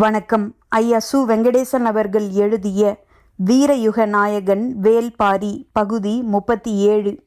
வணக்கம். ஐயா சு. வெங்கடேசன் அவர்கள் எழுதிய வீரயுக நாயகன் வேல்பாரி பகுதி முப்பத்தி ஏழு.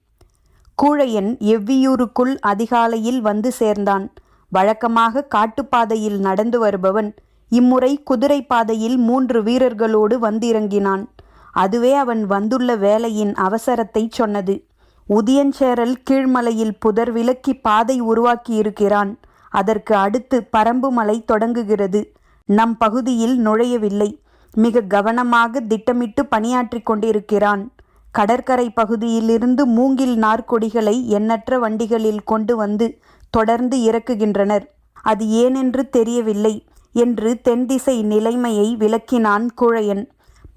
கூழையன் எவ்வியூருக்குள் அதிகாலையில் வந்து சேர்ந்தான். வழக்கமாக காட்டுப்பாதையில் நடந்து வருபவன் இம்முறை குதிரை பாதையில் மூன்று வீரர்களோடு வந்திறங்கினான். அதுவே அவன் வந்துள்ள வேலையின் அவசரத்தைச் சொன்னது. உதியஞ்சேரல் கீழ்மலையில் புதர் விலக்கி பாதை உருவாக்கியிருக்கிறான். அதற்கு அடுத்து பரம்பு மலை தொடங்குகிறது. நம் பகுதியில் நுழையவில்லை. மிக கவனமாக திட்டமிட்டு பணியாற்றிக் கொண்டிருக்கிறான். கடற்கரை பகுதியிலிருந்து மூங்கில் நார்க்கொடிகளை எண்ணற்ற வண்டிகளில் கொண்டு வந்து தொடர்ந்து இறக்குகின்றனர். அது ஏனென்று தெரியவில்லை என்று தென்திசை நிலைமையை விளக்கினான் குழையன்.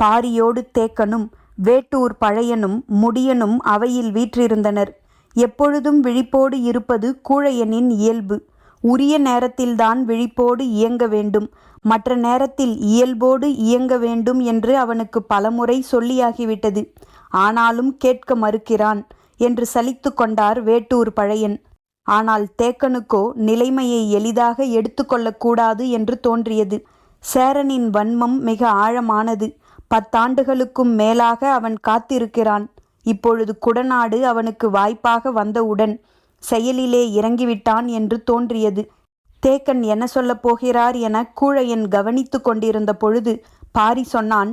பாரியோடு தேக்கனும் வேட்டூர் பழையனும் முடியனும் அவையில் வீற்றிருந்தனர். எப்பொழுதும் விழிப்போடு இருப்பது கூழையனின் இயல்பு. உரிய நேரத்தில்தான் விழிப்போடு இயங்க வேண்டும். மற்ற நேரத்தில் இயல்போடு இயங்க வேண்டும் என்று அவனுக்கு பலமுறை சொல்லியாகிவிட்டது. ஆனாலும் கேட்க மறுக்கிறான் என்று சலித்து கொண்டார் வேட்டூர் பழையன். ஆனால் தேக்கனுக்கோ நிலைமையை எளிதாக எடுத்துக்கொள்ளக்கூடாது என்று தோன்றியது. சேரனின் வன்மம் மிக ஆழமானது. பத்தாண்டுகளுக்கும் மேலாக அவன் காத்திருக்கிறான். இப்பொழுது குடநாடு அவனுக்கு வாய்ப்பாக வந்தவுடன் செயலிலே இறங்கிவிட்டான் என்று தோன்றியது. தேக்கன் என்ன சொல்லப் போகிறார் என கூழையன் கவனித்து கொண்டிருந்த பொழுது பாரி சொன்னான்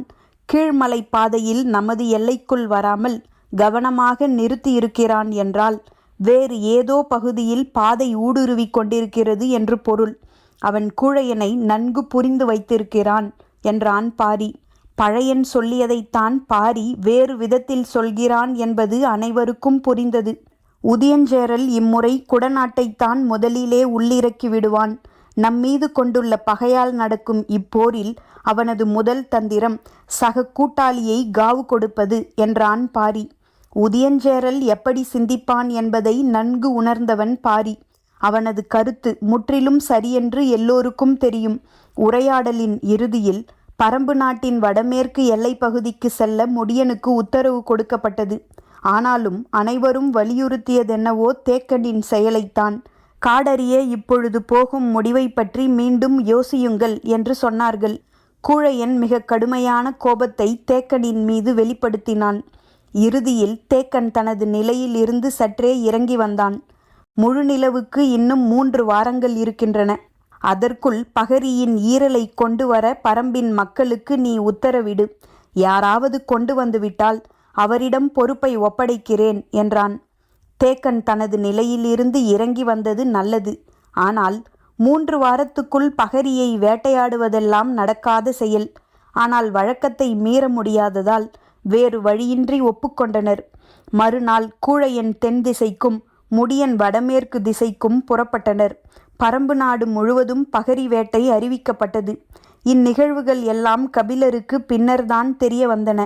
கீழ்மலை பாதையில் நமது எல்லைக்குள் வராமல் கவனமாக நிறுத்தி இருக்கிறான் என்றால் வேறு ஏதோ பகுதியில் பாதை ஊடுருவி கொண்டிருக்கிறது என்று பொருள். அவன் கூழையனை நன்கு புரிந்து வைத்திருக்கிறான் என்றான் பாரி. பழையன் சொல்லியதைத்தான் பாரி வேறு விதத்தில் சொல்கிறான் என்பது அனைவருக்கும் புரிந்தது. உதியஞ்சேரல் இம்முறை குடநாட்டைத்தான் முதலிலே உள்ளிறக்கி விடுவான். நம்மீது கொண்டுள்ள பகையால் நடக்கும் இப்போரில் அவனது முதல் தந்திரம் சக கூட்டாளியை காவு கொடுப்பது என்றான் பாரி. உதியஞ்சேரல் எப்படி சிந்திப்பான் என்பதை நன்கு உணர்ந்தவன் பாரி. அவனது கருத்து முற்றிலும் சரியென்று எல்லோருக்கும் தெரியும். உரையாடலின் இறுதியில் பரம்பு நாட்டின் வடமேற்கு எல்லைப் பகுதிக்கு செல்ல முடியனுக்கு உத்தரவு கொடுக்கப்பட்டது. ஆனாலும் அனைவரும் வலியுறுத்தியதென்னவோ தேக்கனின் செயலைத்தான். காடறிய இப்பொழுது போகும் முடிவை பற்றி மீண்டும் யோசியுங்கள் என்று சொன்னார்கள். கூழையன் மிக கடுமையான கோபத்தை தேக்கனின் மீது வெளிப்படுத்தினான். இறுதியில் தேக்கன் தனது நிலையில் இருந்து சற்றே இறங்கி வந்தான். முழுநிலவுக்கு இன்னும் மூன்று வாரங்கள் இருக்கின்றன. அதற்குள் பகரியின் ஈரலை கொண்டு வர பரம்பின் மக்களுக்கு நீ உத்தரவிடு. யாராவது கொண்டு வந்துவிட்டால் அவரிடம் பொறுப்பை ஒப்படைக்கிறேன் என்றான். தேக்கன் தனது நிலையிலிருந்து இறங்கி வந்தது நல்லது. ஆனால் மூன்று வாரத்துக்குள் பகரியை வேட்டையாடுவதெல்லாம் நடக்காத செயல். ஆனால் வழக்கத்தை மீற முடியாததால் வேறு வழியின்றி ஒப்புக்கொண்டனர். மறுநாள் கூழையன் தென் திசைக்கும் முடியன் வடமேற்கு திசைக்கும் புறப்பட்டனர். பரம்பு நாடு முழுவதும் பகரி வேட்டை அறிவிக்கப்பட்டது. இந்நிகழ்வுகள் எல்லாம் கபிலருக்கு பின்னர்தான் தெரிய வந்தன.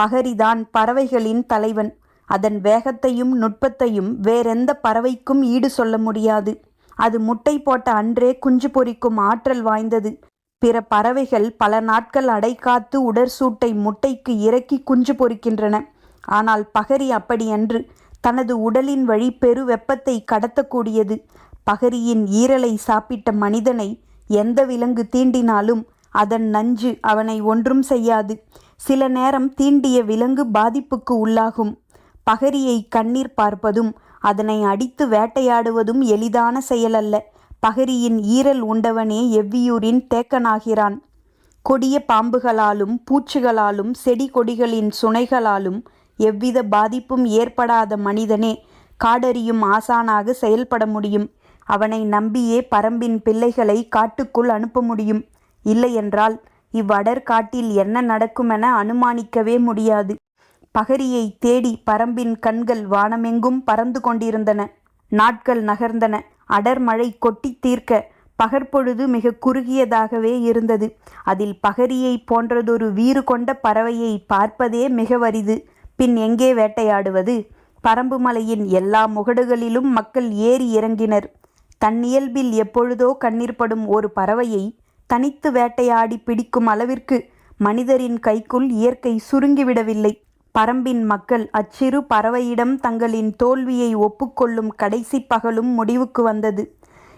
பகரிதான் பறவைகளின் தலைவன். அதன் வேகத்தையும் நுட்பத்தையும் வேறெந்த பறவைக்கும் ஈடு சொல்ல முடியாது. அது முட்டை போட்ட அன்றே குஞ்சு பொறிக்கும் ஆற்றல் வாய்ந்தது. பிற பறவைகள் பல நாட்கள் அடைகாத்து உடற்சூட்டை முட்டைக்கு இறக்கி குஞ்சு பொறிக்கின்றன ஆனால் பகரி அப்படியன்று தனது உடலின் வழி பெரு வெப்பத்தை கடத்தக்கூடியது. பகரியின் ஈரலை சாப்பிட்ட மனிதனை எந்த விலங்கு தீண்டினாலும் அதன் நஞ்சு அவனை ஒன்றும் செய்யாது. சில நேரம் தீண்டிய விலங்கு பாதிப்புக்கு உள்ளாகும். பகரியை கண்ணீர் பார்ப்பதும் அதனை அடித்து வேட்டையாடுவதும் எளிதான செயலல்ல. பகரியின் ஈரல் உண்டவனே எவ்வியூரின் தேக்கனாகிறான். கொடிய பாம்புகளாலும் பூச்சிகளாலும் செடி கொடிகளின் சுனைகளாலும் எவ்வித பாதிப்பும் ஏற்படாத மனிதனே காடறியும் ஆசானாக செயல்பட முடியும். அவனை நம்பியே பரம்பின் பிள்ளைகளை காட்டுக்குள் அனுப்ப முடியும். இல்லையென்றால் இவ்வடர் காட்டில் என்ன நடக்குமென அனுமானிக்கவே முடியாது. பகரியை தேடி பரம்பின் கண்கள் வானமெங்கும் பறந்து கொண்டிருந்தன. நாட்கள் நகர்ந்தன. அடர் மழை கொட்டி தீர்க்க பகற்பொழுது மிக குறுகியதாகவே இருந்தது. அதில் பகரியை போன்றதொரு வீறு கொண்ட பறவையை பார்ப்பதே மிக வரிது. பின் எங்கே வேட்டையாடுவது? பரம்பு மலையின் எல்லா முகடுகளிலும் மக்கள் ஏறி இறங்கினர். தன்னியல்பில் எப்பொழுதோ கண்ணீர்படும் ஒரு பறவையை தனித்து வேட்டையாடி பிடிக்கும் அளவிற்கு மனிதரின் கைக்குள் இயற்கை சுருங்கிவிடவில்லை. பரம்பின் மக்கள் அச்சிறு பறவையிடம் தங்களின் தோல்வியை ஒப்புக்கொள்ளும் கடைசி பகலும் முடிவுக்கு வந்தது.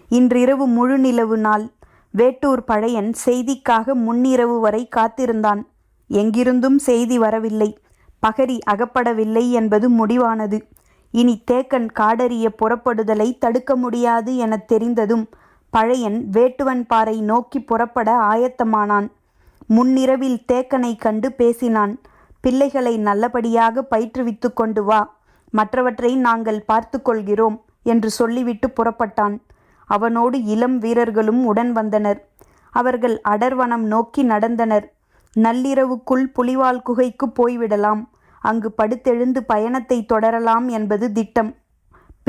இன்றிரவு முழுநிலவு நாள். வேட்டூர் பழையன் செய்திக்காக முன்னிரவு வரை காத்திருந்தான். எங்கிருந்தும் செய்தி வரவில்லை. பகரி அகப்படவில்லை என்பது முடிவானது. இனி தேக்கன் காடறிய புறப்படுதலை தடுக்க முடியாது எனத் தெரிந்ததும் பழையன் வேட்டுவன் பாறை நோக்கி புறப்பட ஆயத்தமானான். முன்னிரவில் தேக்கனை கண்டு பேசினான். பிள்ளைகளை நல்லபடியாக பயிற்றுவித்து கொண்டு வா. மற்றவற்றை நாங்கள் பார்த்து கொள்கிறோம் என்று சொல்லிவிட்டு புறப்பட்டான். அவனோடு இளம் வீரர்களும் உடன் வந்தனர். அவர்கள் அடர்வனம் நோக்கி நடந்தனர். நள்ளிரவுக்குள் புலிவால் குகைக்கு போய்விடலாம். அங்கு படுத்தெழுந்து பயணத்தை தொடரலாம் என்பது திட்டம்.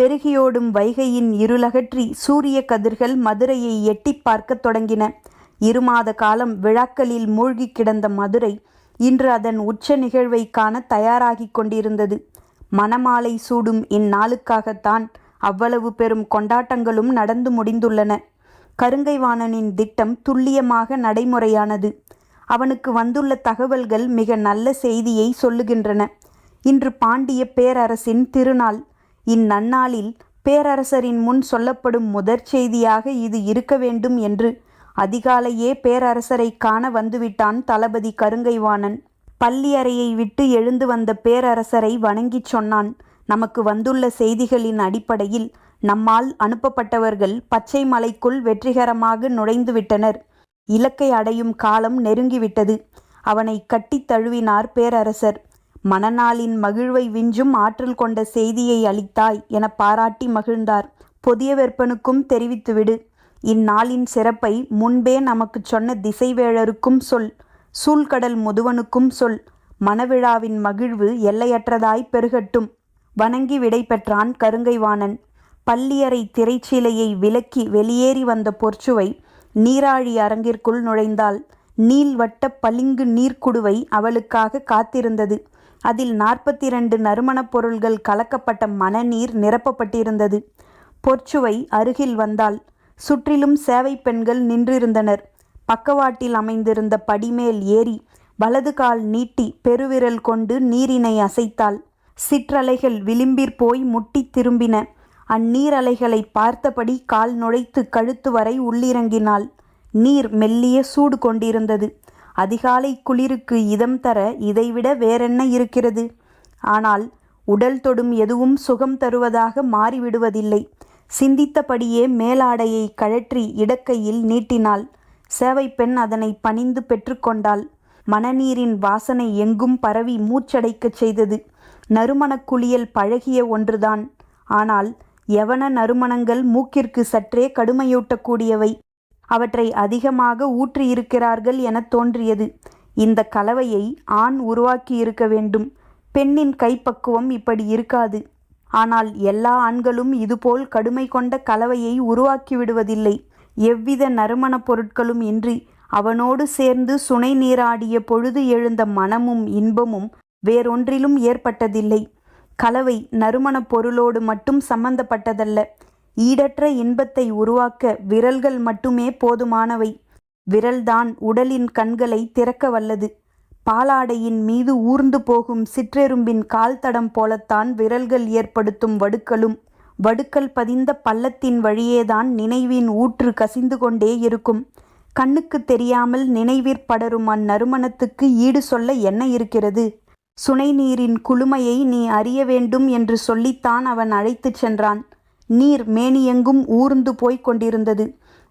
பெருகியோடும் வைகையின் இருளகற்றி சூரிய கதிர்கள் மதுரையை எட்டி பார்க்கத் தொடங்கின. இருமாத காலம் விழாக்களில் மூழ்கி கிடந்த மதுரை இன்று அதன் உச்ச நிகழ்வை காண தயாராகிக் கொண்டிருந்தது. மணமாலை சூடும் இந்நாளுக்காகத்தான் அவ்வளவு பெரும் கொண்டாட்டங்களும் நடந்து முடிந்துள்ளன. கருங்கைவாணனின் திட்டம் துல்லியமாக நடைமுறையானது. அவனுக்கு வந்துள்ள தகவல்கள் மிக நல்ல செய்தியை சொல்லுகின்றன. இன்று பாண்டிய பேரரசின் திருநாள் இந்நன்னாளில் பேரரசரின் முன் சொல்லப்படும் முதற் செய்தியாக இது இருக்க வேண்டும் என்று அதிகாலையே பேரரசரை காண வந்துவிட்டான் தளபதி கருங்கைவாணன். பள்ளி அறையை விட்டு எழுந்து வந்த பேரரசரை வணங்கிச் சொன்னான். நமக்கு வந்துள்ள செய்திகளின் அடிப்படையில் நம்மால் அனுப்பப்பட்டவர்கள் பச்சை மலைக்குள் வெற்றிகரமாக நுழைந்துவிட்டனர் இலக்கை அடையும் காலம் நெருங்கிவிட்டது. அவனை கட்டித் தழுவினார் பேரரசர். மணநாளின் மகிழ்வை விஞ்சும் ஆற்றல் கொண்ட செய்தியை அளித்தாய் என பாராட்டி மகிழ்ந்தார். புதிய வெப்பனுக்கும் தெரிவித்துவிடு இந்நாளின் சிறப்பை முன்பே நமக்குச் சொன்ன திசைவேழருக்கும் சொல். சூழ்கடல் முதுவனுக்கும் சொல். மணவிழாவின் மகிழ்வு எல்லையற்றதாய் பெருகட்டும். வணங்கி விடை பெற்றான் கருங்கைவாணன். பள்ளியறை திரைச்சீலையை விலக்கி வெளியேறி வந்த பொற்சுவை நீராழி அரங்கிற்குள் நுழைந்தாள். நீள்வட்ட பளிங்கு நீர்க்குடுவை அவளுக்காக காத்திருந்தது. அதில் நாற்பத்தி இரண்டு நறுமணப் பொருள்கள் கலக்கப்பட்ட மணநீர் நிரப்பப்பட்டிருந்தது. பொற்சுவை அருகில் வந்தாள் சுற்றிலும் சேவை பெண்கள் நின்றிருந்தனர். பக்கவாட்டில் அமைந்திருந்த படிமேல் ஏறி வலது கால் நீட்டி பெருவிரல் கொண்டு நீரினை அசைத்தாள். சிற்றலைகள் விளிம்பிற் போய் முட்டித் திரும்பின. அந்நீரலைகளை பார்த்தபடி கால் நுழைத்து கழுத்து வரை உள்ளிறங்கினாள். நீர் மெல்லிய சூடு கொண்டிருந்தது. அதிகாலை குளிருக்கு இதம் தர இதைவிட வேறென்ன இருக்கிறது? ஆனால் உடல் தொடும் எதுவும் சுகம் தருவதாக மாறிவிடுவதில்லை. சிந்தித்தபடியே மேலாடையை கழற்றி இடக்கையில் நீட்டினாள். சேவை பெண் அதனை பணிந்து பெற்றுக்கொண்டாள் மணநீரின் வாசனை எங்கும் பரவி மூச்சடைக்கச் செய்தது. நறுமணக் குளியல் பழகிய ஒன்றுதான். ஆனால் யவன நறுமணங்கள் மூக்கிற்கு சற்றே கடுமையூட்டக்கூடியவை. அவற்றை அதிகமாக ஊற்றியிருக்கிறார்கள் எனத் தோன்றியது. இந்த கலவையை ஆண் உருவாக்கி இருக்க வேண்டும். பெண்ணின் கைப்பக்குவம் இப்படி இருக்காது. ஆனால் எல்லா ஆண்களும் இதுபோல் கடுமை கொண்ட கலவையை உருவாக்கி விடுவதில்லை. எவ்வித நறுமணப் பொருட்களும் இன்றி அவனோடு சேர்ந்து சுனை நீராடிய பொழுது எழுந்த மனமும் இன்பமும் வேறொன்றிலும் ஏற்பட்டதில்லை. கலவை நறுமணப் பொருளோடு மட்டும் சம்பந்தப்பட்டதல்ல. ஈடற்ற இன்பத்தை உருவாக்க விரல்கள் மட்டுமே போதுமானவை. விரல்தான் உடலின் கண்களை திறக்க வல்லது. பாலாடையின் மீது ஊர்ந்து போகும் சிற்றெரும்பின் கால் தடம் போலத்தான் விரல்கள் ஏற்படுத்தும் வடுக்களும் வடுக்கள் பதிந்த பள்ளத்தின் வழியேதான் நினைவின் ஊற்று கசிந்து கொண்டே இருக்கும். கண்ணுக்கு தெரியாமல் நினைவிற்படரும் அந்நறுமணத்துக்கு ஈடு சொல்ல என்ன இருக்கிறது? சுனை நீரின் குளுமையை நீ அறிய வேண்டும் என்று சொல்லித்தான் அவன் அழைத்துச் சென்றான். நீர் மேனியெங்கும் ஊர்ந்து போய்க் கொண்டிருந்தது.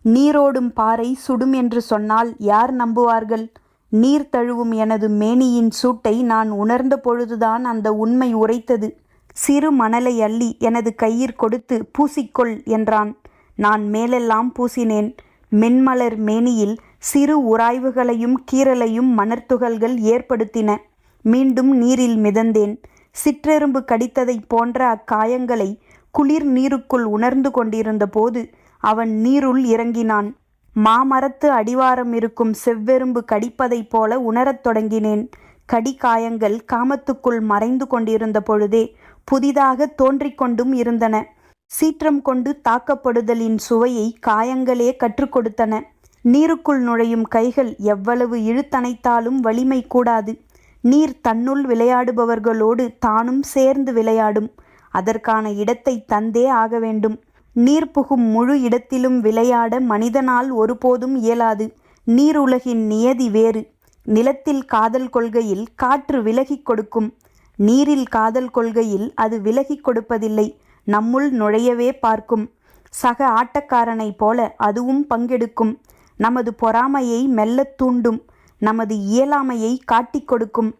நீரோடும் பாறை சுடும் என்று சொன்னால் யார் நம்புவார்கள்? நீர் தழுவும் எனது மேனியின் சூட்டை நான் உணர்ந்த பொழுதுதான் அந்த உண்மை உரைத்தது. சிறு மணலை அள்ளி எனது கையிற் கொடுத்து பூசிக்கொள் என்றான். நான் மேலெல்லாம் பூசினேன். மென்மலர் மேனியில் சிறு உராய்வுகளையும் கீறலையும் மணர்த்துகள்கள் ஏற்படுத்தின. மீண்டும் நீரில் மிதந்தேன். சிற்றெரும்பு கடித்ததைப் போன்ற அக்காயங்களை குளிர் நீருக்குள் உணர்ந்து கொண்டிருந்த போது அவன் நீருள் இறங்கினான். மாமரத்து அடிவாரம் இருக்கும் செவ்வெரும்பு கடிப்பதைப் போல உணரத் தொடங்கினேன். கடிகாயங்கள் காமத்துக்குள் மறைந்து கொண்டிருந்த பொழுதே புதிதாக தோன்றிக் கொண்டும் இருந்தன. சீற்றம் கொண்டு தாக்கப்படுதலின் சுவையை காயங்களே கற்றுக் கொடுத்தன. நீருக்குள் நுழையும் கைகள் எவ்வளவு இழுத்தணைத்தாலும் வலிமை கூடாது. நீர் தன்னுள் விளையாடுபவர்களோடு தானும் சேர்ந்து விளையாடும். அதற்கான இடத்தை தந்தே ஆக வேண்டும். நீர் புகும் முழு இடத்திலும் விளையாட மனிதனால் ஒருபோதும் இயலாது. நீருலகின் நியதி வேறு. நிலத்தில் காதல் கொள்கையில் காற்று விலகிக் கொடுக்கும். நீரில் காதல் கொள்கையில் அது விலகிக் கொடுப்பதில்லை. நம்முள் நுழையவே பார்க்கும். சக ஆட்டக்காரனைப் போல அதுவும் பங்கெடுக்கும். நமது பொறாமையை மெல்லத் தூண்டும். நமது இயலாமையை காட்டிக் கொடுக்கும்.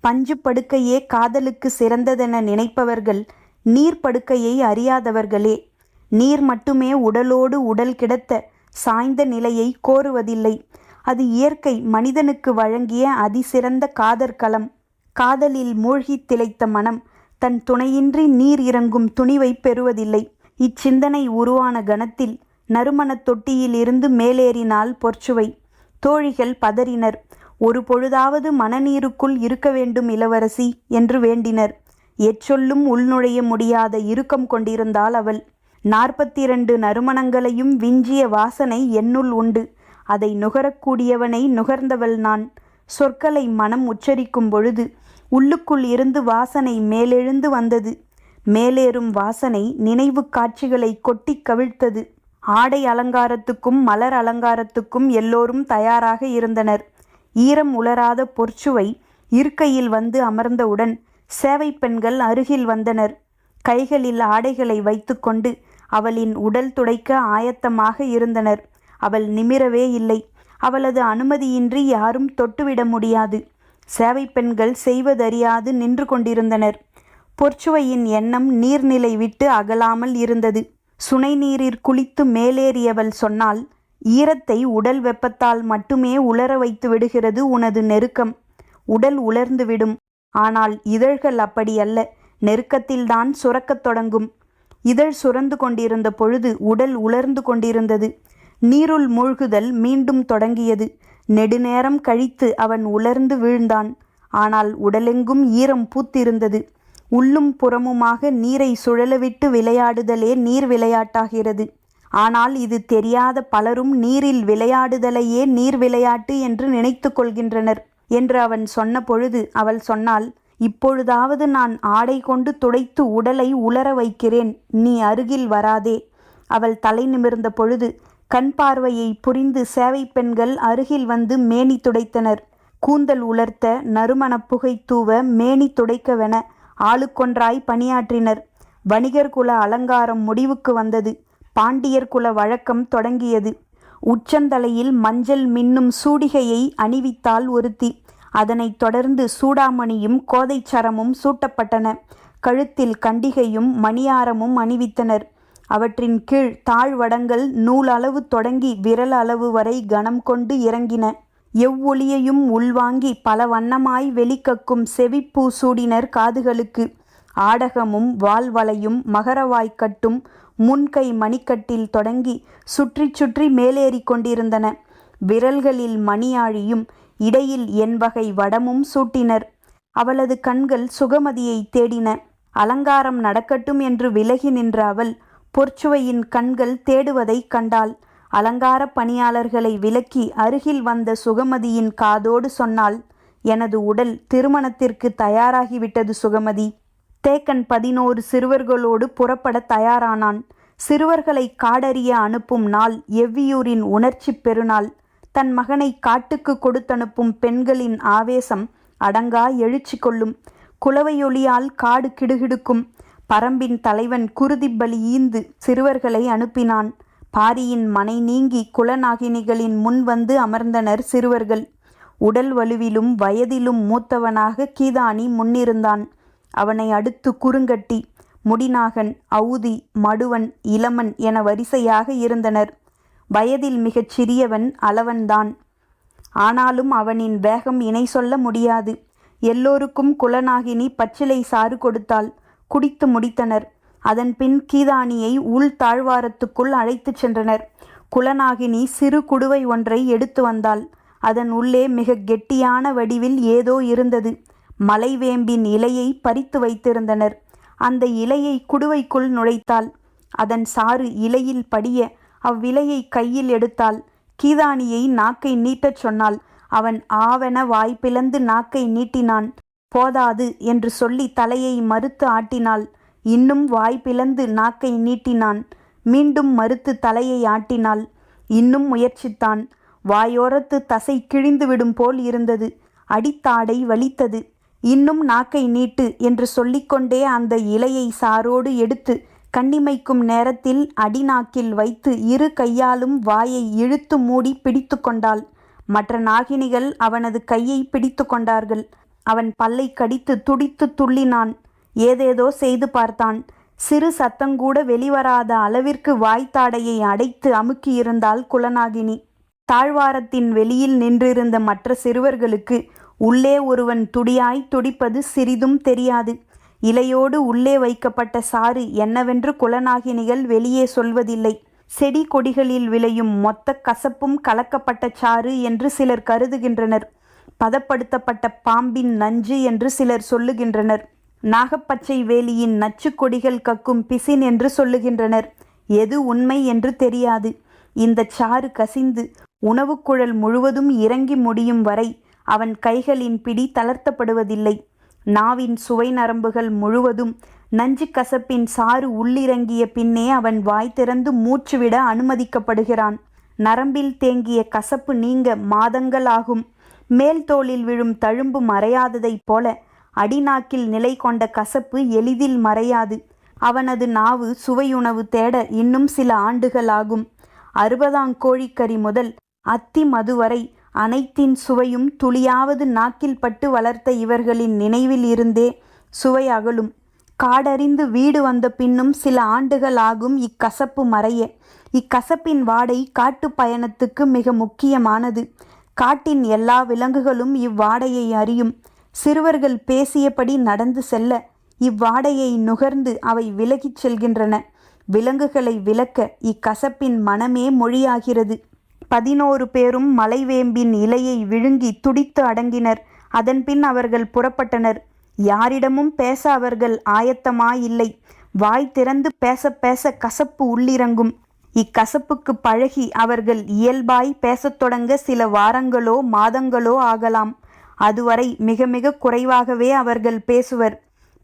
பஞ்சு படுக்கையே காதலுக்கு சிறந்ததென நினைப்பவர்கள் நீர் படுக்கையை அறியாதவர்களே நீர் மட்டுமே உடலோடு உடல் கிடத்த சாய்ந்த நிலையை கோருவதில்லை. அது இயற்கை மனிதனுக்கு வழங்கிய அதிசிறந்த காதற்களம் காதலில் மூழ்கித் திளைத்த மனம் தன் துணையின்றி நீர் இறங்கும் துணிவை பெறுவதில்லை. இச்சிந்தனை உருவான கணத்தில் நறுமணத் தொட்டியிலிருந்து மேலேறினால் பொற்சுவை. தோழிகள் பதறினர். ஒரு பொழுதாவது மனநீருக்குள் இருக்க வேண்டும் இளவரசி என்று வேண்டினர். எச்சொல்லும் உள்நுழைய முடியாத இறுக்கம் கொண்டிருந்தாள் அவள். நாற்பத்தி இரண்டு நறுமணங்களையும் விஞ்சிய வாசனை என்னுள் உண்டு. அதை நுகரக்கூடியவனை நுகர்ந்தவள் நான். சொற்களை மனம் உச்சரிக்கும் பொழுது உள்ளுக்குள் இருந்து வாசனை மேலெழுந்து வந்தது. மேலேறும் வாசனை நினைவு காட்சிகளை கொட்டி கவிழ்த்தது. ஆடை அலங்காரத்துக்கும் மலர் அலங்காரத்துக்கும் எல்லோரும் தயாராக இருந்தனர். ஈரம் உலராத பொற்சுவை இருக்கையில் வந்து அமர்ந்தவுடன் சேவை பெண்கள் அருகில் வந்தனர். கைகளில் ஆடைகளை வைத்துக்கொண்டு அவளின் உடல் துடைக்க ஆயத்தமாக இருந்தனர். அவள் நிமிரவே இல்லை. அவளது அனுமதியின்றி யாரும் தொட்டுவிட முடியாது. சேவை பெண்கள் செய்வதறியாது நின்று கொண்டிருந்தனர். பொற்சுவையின் எண்ணம் நீர்நிலை விட்டு அகலாமல் இருந்தது. சுனை நீரில் குளித்து மேலேறியவள் சொன்னால் ஈரத்தை உடல் வெப்பத்தால் மட்டுமே உலர வைத்து விடுகிறது உனது நெருக்கம். உடல் உலர்ந்துவிடும் ஆனால் இதழ்கள் அப்படியல்ல நெருக்கத்தில்தான் சுரக்கத் தொடங்கும். இதழ் சுரந்து கொண்டிருந்த பொழுது உடல் உலர்ந்து கொண்டிருந்தது. நீருள் மூழ்குதல் மீண்டும் தொடங்கியது. நெடுநேரம் கழித்து அவன் உலர்ந்து வீழ்ந்தான். ஆனால் உடலெங்கும் ஈரம் பூத்திருந்தது. உள்ளும் புறமுமாக நீரை சுழலவிட்டு விளையாடுதலே நீர் விளையாட்டாகிறது. ஆனால் இது தெரியாத பலரும் நீரில் விளையாடுதலையே நீர் விளையாட்டு என்று நினைத்து கொள்கின்றனர். என்று அவன் சொன்ன பொழுது அவள் சொன்னாள் இப்பொழுதாவது நான் ஆடை கொண்டு துடைத்து உடலை உலர வைக்கிறேன் நீ அருகில் வராதே. அவள் தலை நிமிர்ந்த பொழுது கண் பார்வையை புரிந்து சேவை பெண்கள் அருகில் வந்து மேனி துடைத்தனர். கூந்தல் உலர்த்த நறுமணப் புகை தூவ மேனி துடைக்கவென ஆளுக்கொன்றாய் பணியாற்றினர். வணிகர் குல அலங்காரம் முடிவுக்கு வந்தது. பாண்டியர் குல வழக்கம் தொடங்கியது. உச்சந்தலையில் மஞ்சள் மின்னும் சூடிகையை அணிவித்தால் ஒருத்தி. அதனைத் தொடர்ந்து சூடாமணியும் கோதைச்சரமும் சூட்டப்பட்டன. கழுத்தில் கண்டிகையும் மணியாரமும் அணிவித்தனர். அவற்றின் கீழ் தாழ்வடங்கள் நூலளவு தொடங்கி விரல் அளவு வரை கனம் கொண்டு இறங்கின. எவ்வொளியையும் உள்வாங்கி பல வண்ணமாய் வெளிக்கக்கும் செவிப்பூ சூடினர் காதுகளுக்கு. ஆடகமும் வால்வளையும் மகரவாய்க்கட்டும் முன்கை மணிக்கட்டில் தொடங்கி சுற்றி சுற்றி மேலேறி கொண்டிருந்தன. விரல்களில் மணியாழியும் இடையில் என் வகை வடமும் சூட்டினர். அவளது கண்கள் சுகமதியை தேடின. அலங்காரம் நடக்கட்டும் என்று விலகி நின்ற அவள் பொற்சுவையின் கண்கள் தேடுவதை கண்டாள். அலங்கார பணியாளர்களை விலக்கி அருகில் வந்த சுகமதியின் காதோடு சொன்னாள் எனது உடல் திருமணத்திற்கு தயாராகிவிட்டது சுகமதி. தேக்கன் பதினோரு சிறுவர்களோடு புறப்பட தயாரானான். சிறுவர்களை காடறிய அனுப்பும் நாள் எவ்வியூரின் உணர்ச்சி பெருநாள். தன் மகனை காட்டுக்கு கொடுத்தனுப்பும் பெண்களின் ஆவேசம் அடங்கா எழுச்சி கொள்ளும். குலவையொலியால் காடு கிடுகிடுக்கும். பரம்பின் தலைவன் குருதிப்பலி ஈந்து சிறுவர்களை அனுப்பினான். பாரியின் மனை நீங்கி குலநாகினிகளின் முன் வந்து அமர்ந்தனர் சிறுவர்கள். உடல் வலுவிலும் வயதிலும் மூத்தவனாக கீதானி முன்னிருந்தான். அவனை அடுத்து குறுங்கட்டி முடிநாகன் அவுதி மடுவன் இளமன் என வரிசையாக இருந்தனர். வயதில் மிகச் சிறியவன் அளவன்தான். ஆனாலும் அவனின் வேகம் இணை சொல்ல முடியாது. எல்லோருக்கும் குலநாகினி பச்சிலை சாறு கொடுத்தாள். குடித்து முடித்தனர். அதன் பின் கீதானியை உள் தாழ்வாரத்துக்குள் அழைத்துச் சென்றனர். குலநாகினி சிறு குடுவை ஒன்றை எடுத்து வந்தாள். அதன் உள்ளே மிக கெட்டியான வடிவில் ஏதோ இருந்தது. மலைவேம்பின் இலையை பறித்து வைத்திருந்தனர். அந்த இலையை குடுவைக்குள் நுழைத்தாள். அதன் சாறு இலையில் படிய அவ்விலையை கையில் எடுத்தாள். கீதானியை நாக்கை நீட்டச் சொன்னாள். அவன் ஆவென வாய் நாக்கை நீட்டினான். போதாது என்று சொல்லி தலையை மறுத்து ஆட்டினாள். இன்னும் வாய் நாக்கை நீட்டினான். மீண்டும் மறுத்து தலையை ஆட்டினாள். இன்னும் முயற்சித்தான். வாயோரத்து தசை கிழிந்துவிடும் போல் இருந்தது. அடித்தாடை வலித்தது. இன்னும் நாக்கை நீட்டு என்று சொல்லிக்கொண்டே அந்த இலையை சாரோடு எடுத்து கண்ணிமைக்கும் நேரத்தில் அடிநாக்கில் வைத்து இரு கையாலும் வாயை இழுத்து மூடி பிடித்து கொண்டாள். மற்ற நாகினிகள் அவனது கையை பிடித்து கொண்டார்கள். அவன் பல்லை கடித்து துடித்து துள்ளினான். ஏதேதோ செய்து பார்த்தான். சிறு சத்தங்கூட வெளிவராத அளவிற்கு வாய்த்தாடையை அடைத்து அமுக்கியிருந்தாள் குலநாகினி. தாழ்வாரத்தின் வெளியில் நின்றிருந்த மற்ற சிறுவர்களுக்கு உள்ளே ஒருவன் துடியாய் துடிப்பது சிறிதும் தெரியாது. இலையோடு உள்ளே வைக்கப்பட்ட சாறு என்னவென்று குலநாகினிகள் வெளியே சொல்வதில்லை. செடி கொடிகளில் விளையும் மொத்த கசப்பும் கலக்கப்பட்ட சாறு என்று சிலர் கருதுகின்றனர். பதப்படுத்தப்பட்ட பாம்பின் நஞ்சு என்று சிலர் சொல்லுகின்றனர். நாகப்பச்சை வேலியின் நச்சு கொடிகள் கக்கும் பிசின் என்று சொல்லுகின்றனர். எது உண்மை என்று தெரியாது. இந்த சாறு கசிந்து உணவுக்குழல் முழுவதும் இறங்கி முடியும் வரை அவன் கைகளின் பிடி தளர்த்தப்படுவதில்லை. நாவின் சுவை நரம்புகள் முழுவதும் நஞ்சு கசப்பின் சாறு உள்ளிறங்கிய பின்னே அவன் வாய் திறந்து மூச்சுவிட அனுமதிக்கப்படுகிறான். நரம்பில் தேங்கிய கசப்பு நீங்க மாதங்களாகும். மேல் தோளில் விழும் தழும்பு மறையாததைப் போல அடிநாக்கில் நிலை கொண்ட கசப்பு எளிதில் மறையாது. அவனது நாவு சுவையுணவு தேட இன்னும் சில ஆண்டுகள் ஆகும் அறுபதாம் கோழிக்கறி முதல் அத்தி மது வரை அனைத்தின் சுவையும் துளியாவது நாக்கில் பட்டு வளர்த்த இவர்களின் நினைவில் இருந்தே சுவை அகலும். காடறிந்து வீடு வந்த பின்னும் சில ஆண்டுகள் ஆகும் இக்கசப்பு மறைய. இக்கசப்பின் வாடை காட்டு பயணத்துக்கு மிக முக்கியமானது. காட்டின் எல்லா விலங்குகளும் இவ்வாடையை அறியும். சிறுவர்கள் பேசியபடி நடந்து செல்ல இவ்வாடையை நுகர்ந்து அவை விலகிச் செல்கின்றன. விலங்குகளை விலக்க இக்கசப்பின் மனமே மொழியாகிறது. பதினோரு பேரும் மலைவேம்பின் இலையை விழுங்கி துடித்து அடங்கினர். அதன்பின் அவர்கள் புறப்பட்டனர். யாரிடமும் பேச அவர்கள் ஆயத்தமாயில்லை. வாய் திறந்து பேச பேச கசப்பு உள்ளிறங்கும். இக்கசப்புக்கு பழகி அவர்கள் இயல்பாய் பேசத் தொடங்க சில வாரங்களோ மாதங்களோ ஆகலாம். அதுவரை மிக மிக குறைவாகவே அவர்கள் பேசுவர்.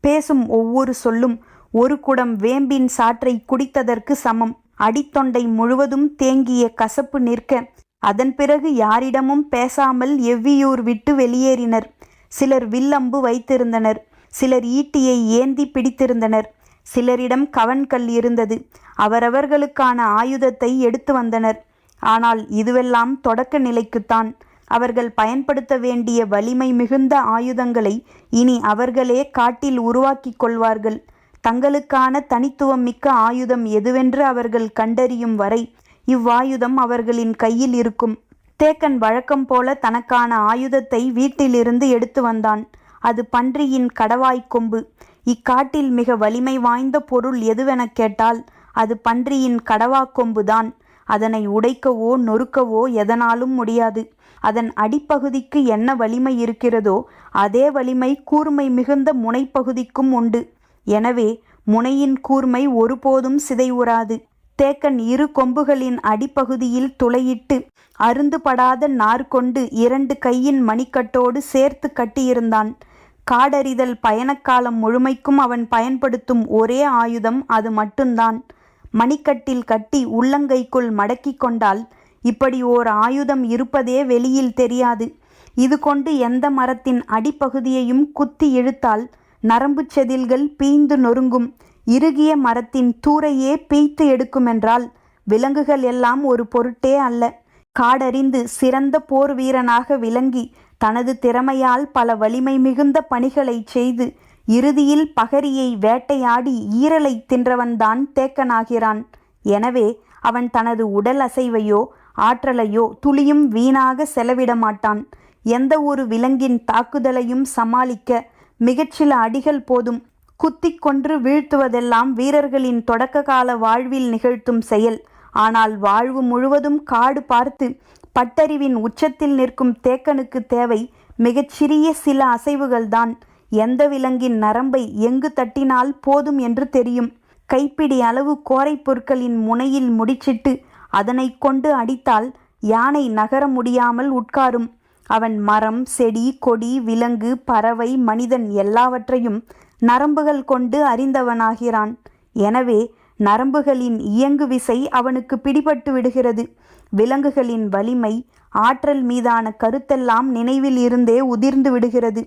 பேசும் ஒவ்வொரு சொல்லும் ஒரு குடம் வேம்பின் சாற்றை குடித்ததற்கு சமம். அடித்தொண்டை முழுவதும் தேங்கிய கசப்பு நிற்க அதன் பிறகு யாரிடமும் பேசாமல் எவ்வியூர் விட்டு வெளியேறினர். சிலர் வில்லம்பு வைத்திருந்தனர். சிலர் ஈட்டியை ஏந்தி பிடித்திருந்தனர். சிலரிடம் கவன்கல் இருந்தது. அவரவர்களுக்கான ஆயுதத்தை எடுத்து வந்தனர். ஆனால் இதுவெல்லாம் தொடக்க நிலைக்குத்தான். அவர்கள் பயன்படுத்த வேண்டிய வலிமை மிகுந்த ஆயுதங்களை இனி அவர்களே காட்டில் உருவாக்கிக் கொள்வார்கள். தங்களுக்கான தனித்துவம் மிக்க ஆயுதம் எதுவென்று அவர்கள் கண்டறியும் வரை இவ்வாயுதம் அவர்களின் கையில் இருக்கும். தேக்கன் வழக்கம் போல தனக்கான ஆயுதத்தை வீட்டிலிருந்து எடுத்து வந்தான். அது பன்றியின் கடவாய் கொம்பு. இக்காட்டில் மிக வலிமை வாய்ந்த பொருள் எதுவெனக் கேட்டால் அது பன்றியின் கடவாக்கொம்புதான் அதனை உடைக்கவோ நொறுக்கவோ எதனாலும் முடியாது. அதன் அடிப்பகுதிக்கு என்ன வலிமை இருக்கிறதோ அதே வலிமை கூர்மை மிகுந்த முனைப்பகுதிக்கும் உண்டு. எனவே முனையின் கூர்மை ஒருபோதும் சிதைவுறாது. தேக்கன் இரு கொம்புகளின் அடிப்பகுதியில் துளையிட்டு அருந்துபடாத நார் கொண்டு இரண்டு கையின் மணிக்கட்டோடு சேர்த்து கட்டியிருந்தான். காடறிதல் பயணக்காலம் முழுமைக்கும் அவன் பயன்படுத்தும் ஒரே ஆயுதம் அது மட்டும்தான். மணிக்கட்டில் கட்டி உள்ளங்கைக்குள் மடக்கி கொண்டால் இப்படி ஓர் ஆயுதம் இருப்பதே வெளியில் தெரியாது. இது கொண்டு எந்த மரத்தின் அடிப்பகுதியையும் குத்தி இழுத்தால் நரம்பு செதில்கள் பீய்ந்து நொறுங்கும். இறுகிய மரத்தின் தூரையே பீய்த்து எடுக்குமென்றால் விலங்குகள் எல்லாம் ஒரு பொருட்டே அல்ல. காடறிந்து சிறந்த போர் வீரனாக விளங்கி தனது திறமையால் பல வலிமை மிகுந்த பணிகளை செய்து இறுதியில் பகரியை வேட்டையாடி ஈரலை தின்றவன்தான் தேக்கனாகிறான். எனவே அவன் தனது உடல் அசைவையோ ஆற்றலையோ துளியும் வீணாக செலவிட மாட்டான் எந்த ஒரு விலங்கின் தாக்குதலையும் சமாளிக்க மிகச்சில அடிகள் போதும். குத்தி கொன்று வீழ்த்துவதெல்லாம் வீரர்களின் தொடக்க கால வாழ்வில் நிகழ்த்தும் செயல். ஆனால் வாழ்வு முழுவதும் காடு பார்த்து பட்டறிவின் உச்சத்தில் நிற்கும் தேக்கனுக்கு தேவை மிகச்சிறிய சில அசைவுகள்தான். எந்த விலங்கின் நரம்பை எங்கு தட்டினால் போதும் என்று தெரியும். கைப்பிடி அளவு கோரை பொருட்களின் முனையில் முடிச்சிட்டு அதனை கொண்டு அடித்தால் யானை நகர முடியாமல் உட்காரும். அவன் மரம் செடி கொடி விலங்கு பறவை மனிதன் எல்லாவற்றையும் நரம்புகள் கொண்டு அறிந்தவனாகிறான். எனவே நரம்புகளின் இயங்கு விசை அவனுக்கு பிடிபட்டு விடுகிறது. விலங்குகளின் வலிமை ஆற்றல் மீதான கருத்தெல்லாம் நினைவில் இருந்தே உதிர்ந்து விடுகிறது.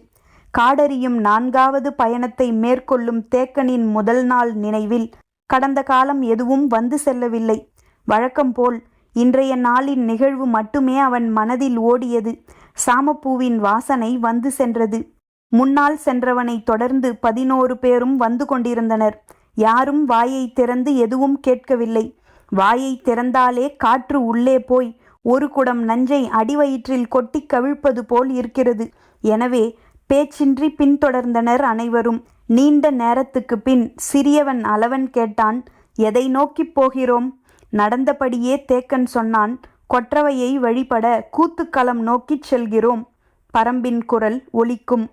காடறியும் நான்காவது பயணத்தை மேற்கொள்ளும் தேக்கனின் முதல் நாள் நினைவில் கடந்த காலம் எதுவும் வந்து செல்லவில்லை. வழக்கம்போல் இன்றைய நாளின் நிகழ்வு மட்டுமே அவன் மனதில் ஓடியது. சாமப்பூவின் வாசனை வந்து சென்றது. முன்னால் சென்றவனை தொடர்ந்து பதினோரு பேரும் வந்து கொண்டிருந்தனர். யாரும் வாயை திறந்து எதுவும் கேட்கவில்லை. வாயை திறந்தாலே காற்று உள்ளே போய் ஒரு குடம் நஞ்சை அடிவயிற்றில் கொட்டி கவிழ்ப்பது போல் இருக்கிறது. எனவே பேச்சின்றி பின்தொடர்ந்தனர் அனைவரும். நீண்ட நேரத்துக்கு பின் சிறியவன் அளவன் கேட்டான் எதை நோக்கிப் போகிறோம்? நடந்தபடியே தேக்கன் சொன்னான் கொற்றவையை வழிபட கூத்துக்களம் நோக்கிச் செல்கிறோம். பரம்பின் குரல் ஒலிக்கும்.